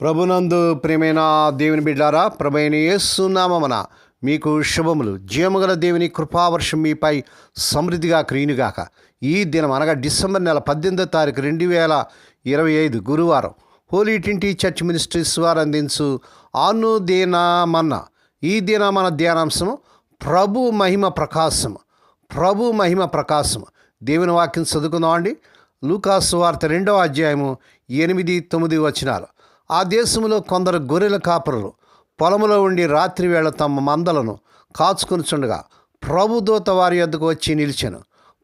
ప్రభునందు ప్రేమైన దేవుని బిడ్డారా ప్రభైన యేసునామన మీకు శుభములు. జీవముగల దేవుని కృపావర్షం మీపై సమృద్ధిగా క్రీనుగాక ఈ దినం అనగా డిసెంబర్ నెల పద్దెనిమిదో తారీఖు రెండు వేల ఇరవై ఐదు గురువారం హోలీ టింటి చర్చ్ మినిస్ట్రీస్ వారు అందించు ఆను దీనామన్న ఈ దినమన ధ్యానాంశము ప్రభు మహిమ ప్రకాశం ప్రభు మహిమ ప్రకాశం దేవుని వాక్యం చదువుకుందామండి. లూకాసు వార్త రెండవ అధ్యాయము ఎనిమిది తొమ్మిది వచనాలు. ఆ దేశంలో కొందరు గొర్రెల కాపరులు పొలంలో ఉండి రాత్రి వేళ తమ మందలను కాచుకొనిచుండగా ప్రభు దూత వారి యొద్దకు వచ్చి నిలిచాను.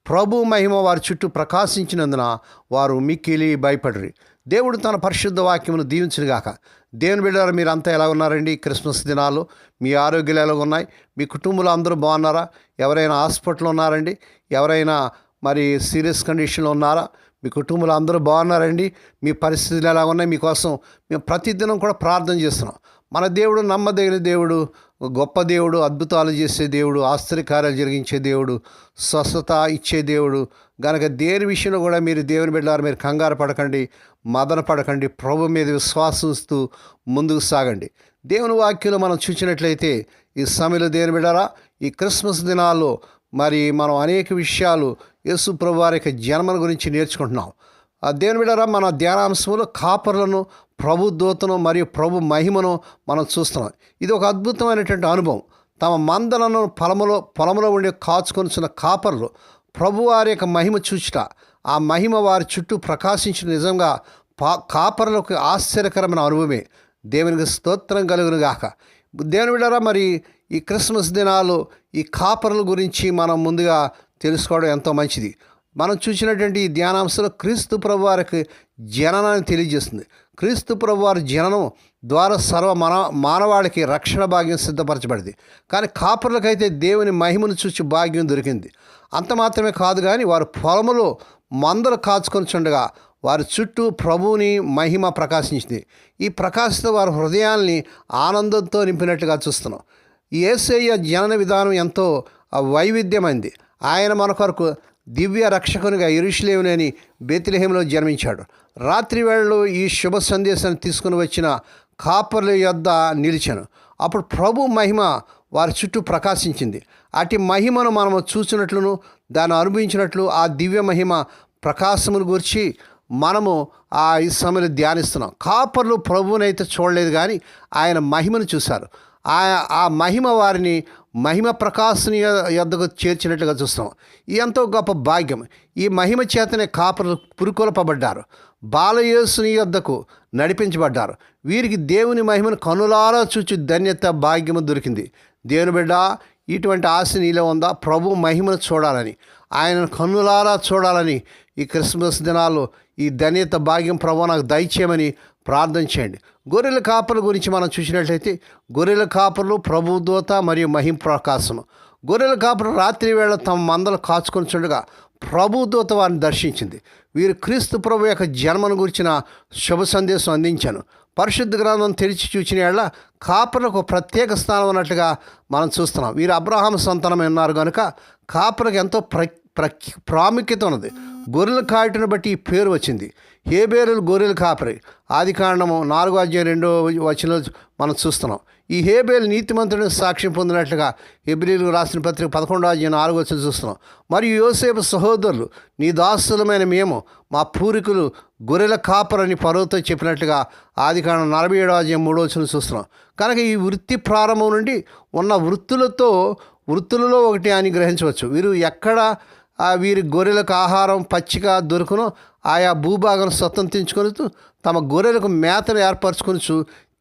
ప్రభు మహిమ వారి చుట్టూ ప్రకాశించినందున వారు మిక్కిలి భయపడరు. దేవుడు తన పరిశుద్ధ వాక్యమును దీవించుగాక దేవుని బిడ్డారు మీరంతా ఎలా ఉన్నారండి? క్రిస్మస్ దినాలు మీ ఆరోగ్యాలు ఎలా ఉన్నాయి? మీ కుటుంబంలో అందరూ బాగున్నారా? ఎవరైనా హాస్పిటల్ ఉన్నారండి? ఎవరైనా మరి సీరియస్ కండిషన్లో ఉన్నారా? మీ కుటుంబంలో అందరూ బాగున్నారండి. మీ పరిస్థితులు ఎలా ఉన్నాయి మీకోసం మేము ప్రతిదినం కూడా ప్రార్థన చేస్తున్నాం. మన దేవుడు నమ్మదగిన దేవుడు గొప్ప దేవుడు అద్భుతాలు చేసే దేవుడు ఆశ్చర్యకార్యాలు జరిగించే దేవుడు స్వస్థత ఇచ్చే దేవుడు. గనక దేని విషయంలో కూడా మీరు దేవుని బిడ్డారు మీరు కంగారు పడకండి మదన పడకండి ప్రభు మీద విశ్వాసిస్తూ ముందుకు సాగండి. దేవుని వాక్యంలో మనం చూసినట్లయితే ఈ సమయంలో దేవుని బిడ్డారా ఈ క్రిస్మస్ దినాల్లో మరి మనం అనేక విషయాలు యేసు ప్రభువారి యొక్క జన్మల గురించి నేర్చుకుంటున్నాం. దేవుని బిడ్డారా మన ధ్యానాంశంలో కాపర్లను ప్రభు దూతను మరియు ప్రభు మహిమను మనం చూస్తున్నాం. ఇది ఒక అద్భుతమైనటువంటి అనుభవం. తమ మందలను పొలములో పొలములో ఉండి కాచుకొనిచిన కాపర్లు ప్రభు వారి యొక్క మహిమ చూచుట ఆ మహిమ వారి చుట్టూ ప్రకాశించిన నిజంగా పా కాపర్లకు ఆశ్చర్యకరమైన అనుభవమే. దేవునికి స్తోత్రం కలుగునుగాక. దేవుని విడరా మరి ఈ క్రిస్మస్ దినాలు ఈ కాపర్ల గురించి మనం ముందుగా తెలుసుకోవడం ఎంతో మంచిది. మనం చూసినటువంటి ఈ ధ్యానాంశంలో క్రీస్తు ప్రభు వారికి జననాన్ని తెలియజేస్తుంది. క్రీస్తు ప్రభు వారి జననం ద్వారా సర్వ మన మానవాళికి రక్షణ భాగ్యం సిద్ధపరచబడింది. కానీ కాపర్లకైతే దేవుని మహిమను చూచి భాగ్యం దొరికింది. అంత మాత్రమే కాదు కానీ వారు పొలములో మందలు కాచుకొని చుండగా వారి చుట్టూ ప్రభువుని మహిమ ప్రకాశించింది. ఈ ప్రకాశిత వారి హృదయాల్ని ఆనందంతో నింపినట్టుగా చూస్తున్నాం. ఏసయ్య జనన విధానం ఎంతో వైవిధ్యమైంది. ఆయన మన కొరకు దివ్య రక్షకునిగా ఇరుషులేములేని బెతిలహేంలో జన్మించాడు. రాత్రి వేళలో ఈ శుభ సందేశాన్ని తీసుకుని వచ్చిన కాపర్ల యొద్ద నిలిచాను. అప్పుడు ప్రభు మహిమ వారి చుట్టూ ప్రకాశించింది. అటు మహిమను మనము చూసినట్లును దాన్ని అనుభవించినట్లు ఆ దివ్య మహిమ ప్రకాశమును గురించి మనము ఆ ఈ సమయంలో ధ్యానిస్తున్నాం. కాపర్లు ప్రభువునైతే చూడలేదు కానీ ఆయన మహిమను చూశారు. ఆ ఆ మహిమ వారిని మహిమ ప్రకాశుని యొద్దకు చేర్చినట్లుగా చూస్తాం ఎంతో గొప్ప భాగ్యం. ఈ మహిమ చేతనే కాపర్లు పురుకొల్పబడ్డారు. బాలయేసుని యొద్దకు నడిపించబడ్డారు. వీరికి దేవుని మహిమను కనులారా చూచి ధన్యత భాగ్యము దొరికింది. దేవుని బిడ్డ ఇటువంటి ఆశ నీలో ఉందా? ప్రభు మహిమను చూడాలని ఆయన కన్నులారా చూడాలని ఈ క్రిస్మస్ దినాల్లో ఈ ధన్యత భాగ్యం ప్రభు నాకు దయచేయమని ప్రార్థన చేయండి. గొర్రెల కాపర్ల గురించి మనం చూసినట్లయితే గొర్రెల కాపర్లు ప్రభు దూత మరియు మహిం ప్రకాశము. గొర్రెల కాపరు రాత్రి వేళ తమ మందలు కాచుకొని చూడగా ప్రభు దూత వారిని దర్శించింది. వీరు క్రీస్తు ప్రభు యొక్క జన్మను గురించిన శుభ సందేశం అందించాను. పరిశుద్ధ గ్రంథం తెరిచి చూచిన ఏళ్ళ కాపర్లకు ప్రత్యేక స్థానం ఉన్నట్టుగా మనం చూస్తున్నాం. వీరు అబ్రహాం సంతానమే ఉన్నారు కనుక కాపర్లకు ఎంతో ప్ర ప్రాముఖ్యత ఉన్నది. గొర్రెల కాయటను బట్టి ఈ పేరు వచ్చింది. హేబేరులు గొర్రెల కాపరి. ఆది కాండము నాలుగో అధ్యాయం రెండో వచనంలో మనం చూస్తున్నాం. ఈ హేబేలు నీతిమంతుడిని సాక్ష్యం పొందినట్లుగా ఎబ్రిలు రాసిన పత్రిక పదకొండో అధ్యాయం నాలుగో వచ్చిన చూస్తున్నాం. మరియు యోసేపు సహోదరులు నీ దాసులమైన మేము మా పూర్వీకులు గొర్రెల కాపరని పరువుతో చెప్పినట్లుగా ఆది కాండం నలభై ఏడో అధ్యాయం మూడో వచ్చిన చూస్తున్నాం. కనుక ఈ వృత్తి ప్రారంభం నుండి ఉన్న వృత్తులతో వృత్తులలో ఒకటి అని గ్రహించవచ్చు. వీరు ఎక్కడ వీరి గొర్రెలకు ఆహారం పచ్చిక దొరుకును. ఆయా భూభాగం స్వతంత్రించుకొని తమ గొర్రెలకు మేతను ఏర్పరచుకొని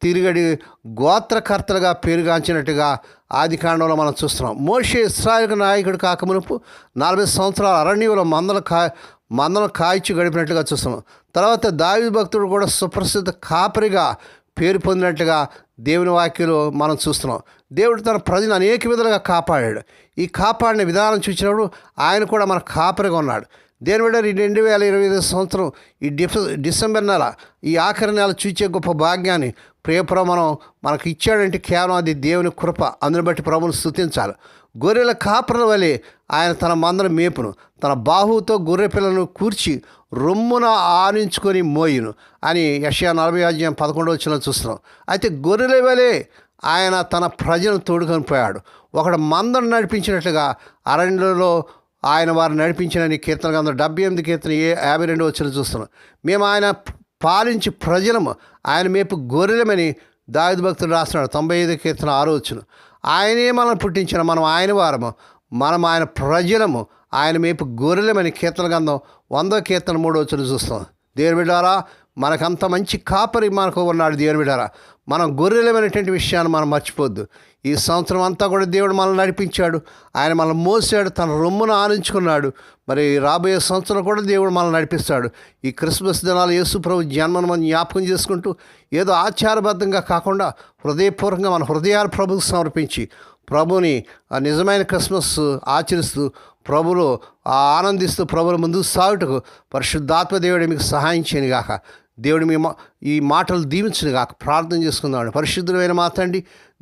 తిరిగడి గోత్రకర్తలుగా పేరుగాంచినట్టుగా ఆది కాండంలో మనం చూస్తున్నాం. మోషే ఇస్రాయల్ నాయకుడు కాకమునుపు నలభై సంవత్సరాల అరణ్యంలో మందల కా మందలు కాయిచి గడిపినట్టుగా చూస్తున్నాం. తర్వాత దావి భక్తుడు కూడా సుప్రసిద్ధ కాపరిగా పేరు పొందినట్టుగా దేవుని వాక్యలో మనం చూస్తున్నాం. దేవుడు తన ప్రజలు అనేక విధాలుగా కాపాడాడు. ఈ కాపాడిన విధానం చూసినప్పుడు ఆయన కూడా మన కాపరిగా ఉన్నాడు. దేని బిడ్డ ఈ రెండు వేల ఇరవై ఐదు సంవత్సరం ఈ డిసెంబర్ నెల ఈ ఆఖరి నెల చూచే గొప్ప భాగ్యాన్ని ప్రియప్రమణం మనకు ఇచ్చాడంటే కేవలం అది దేవుని కృప. అందుని బట్టి ప్రభుని స్థుతించాలి గొర్రెల కాపరుల వలె ఆయన తన మందను మేపును. తన బాహువుతో గొర్రె పిల్లలను కూర్చి రొమ్మున ఆనించుకొని మోయును అని యషయా నలభై అధ్యాయం పదకొండవ వచ్చిన చూస్తున్నాం. అయితే గొర్రెల వలె ఆయన తన ప్రజలను తోడుకొని పోయాడు. ఒకడు మందను నడిపించినట్లుగా అరణ్యంలో ఆయన వారు నడిపించినని కీర్తన గ్రంథం డెబ్బై ఎనిమిది కీర్తన ఏ యాభై రెండు వచ్చిన చూస్తున్నాం. మేము ఆయన పాలించి ప్రజలము ఆయన మేపు గొర్రెలమని దావిద భక్తుడు రాస్తున్నాడు. తొంభై ఐదు కీర్తన ఆరో వచ్చును ఆయనే మనం పుట్టించిన మనం ఆయన వారము. మనం ఆయన ప్రజలము. ఆయన మేపు గొర్రెలమని కీర్తన గంధం వందో కీర్తన మూడో చూస్తాం. దేవుని బిడ్డారా మనకంత మంచి కాపరి మనకు ఉన్నాడు దేవుని బిడ్డారా. మనం గొర్రెలమైనటువంటి విషయాన్ని మనం మర్చిపోద్దు. ఈ సంవత్సరం అంతా కూడా దేవుడు మనల్ని నడిపించాడు. ఆయన మనల్ని మోసాడు తన రొమ్మును ఆనించుకున్నాడు. మరి రాబోయే సంవత్సరం కూడా దేవుడు మనల్ని నడిపిస్తాడు. ఈ క్రిస్మస్ దినాలు యేసు ప్రభు జన్మను మనం జ్ఞాపకం చేసుకుంటూ ఏదో ఆచారబద్ధంగా కాకుండా హృదయపూర్వకంగా మన హృదయాలు ప్రభుకు సమర్పించి ప్రభుని ఆ నిజమైన క్రిస్మస్ ఆచరిస్తూ ప్రభులు ఆ ఆనందిస్తూ ప్రభుల ముందు సాగుటకు పరిశుద్ధాత్మ దేవుడు మీకు సహాయం చేయను గాక దేవుడు మీ మా- ఈ మాటలు దీవించిన కాక ప్రార్థన చేసుకుందాం. పరిశుద్ధమైన మా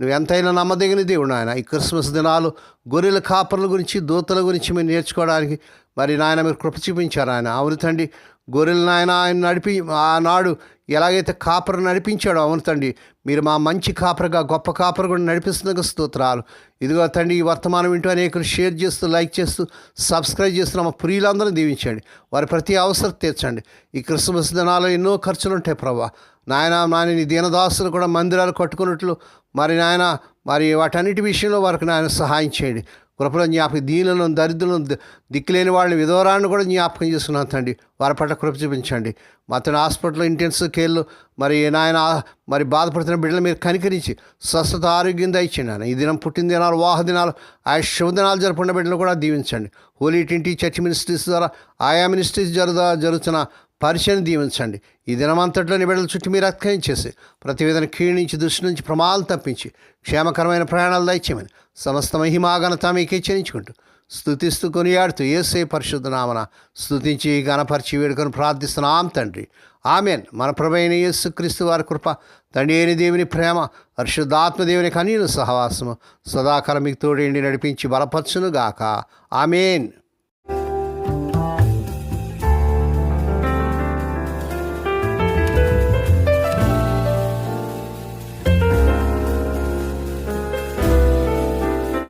నువ్వు ఎంతైనా నమ్మదగిన దేవుడు ఆయన ఈ క్రిస్మస్ దినాలు గొర్రెల కాపర్ల గురించి దూతల గురించి మీరు నేర్చుకోవడానికి మరి నాయన మీరు కృప చూపించారు ఆయన అవును తండ్రి గొర్రెలు నాయన ఆయన నడిపి ఆనాడు ఎలాగైతే కాపరు నడిపించాడో అవును తండ్రి మీరు మా మంచి కాపరగా గొప్ప కాపరు కూడా నడిపిస్తున్న స్తోత్రాలు. ఇదిగో తండ్రి ఈ వర్తమానం వింటూ అనేకులు షేర్ చేస్తూ లైక్ చేస్తూ సబ్స్క్రైబ్ చేస్తున్న మా ప్రియులందరూ దీవించండి. వారి ప్రతి అవసరం తీర్చండి. ఈ క్రిస్మస్ దినాల్లో ఎన్నో ఖర్చులు ఉంటాయి ప్రభా. నాయన నాని నీ దీనదాసులు కూడా మందిరాలు కట్టుకున్నట్లు మరి నాయన మరి వాటన్నిటి విషయంలో వారికి నాయన సహాయం చేయండి. కృపలో జ్ఞాపకం దీనులను దరిద్రులను దిక్కులేని వాళ్ళని విధవరాన్ని కూడా జ్ఞాపకం చేస్తున్నాను తండ్రి. వారి పట్ల కృప చూపించండి. మా అతని హాస్పిటల్ ఇంటెన్సివ్ కేర్లు మరి నాయన మరి బాధపడుతున్న బిడ్డలు మీరు కనికరించి స్వస్థత ఆరోగ్యం దయచేయండి ఆయన ఈ దినం పుట్టిన దినాలు వాహ దినాలు ఆ శుభదినాలు జరుపుకున్న బిడ్డలు కూడా దీవించండి. హోలీ టింటి చర్చ్ మినిస్ట్రీస్ ద్వారా ఆయా మినిస్ట్రీస్ జరుగుతా జరుగుతున్న పరిచయం దీవించండి. ఈ దినమంతట్లోని బిడ్డల చుట్టూ మీరు అత్కరించేసి ప్రతి విధంగా క్షీణించి దృష్టి నుంచి ప్రమాదాలు తప్పించి క్షేమకరమైన ప్రయాణాలు దయచేయమని సమస్త మహిమాఘనత మీకే చెల్లించుకుంటూ స్థుతిస్తూ కొనియాడుతూ ఏసే పరిశుద్ధనామన స్థుతించి గణపరిచి వేడుకొని ప్రార్థిస్తున్నాం తండ్రి. ఆమెన్. మన ప్రభైన యేసుక్రీస్తు వారి కృప తండ్రి అయిన దేవుని ప్రేమ పరిశుద్ధాత్మదేవుని దేవుని సహవాసము సదాకాలం మీకు తోడేండి నడిపించి బలపరచునుగాక. ఆమెన్.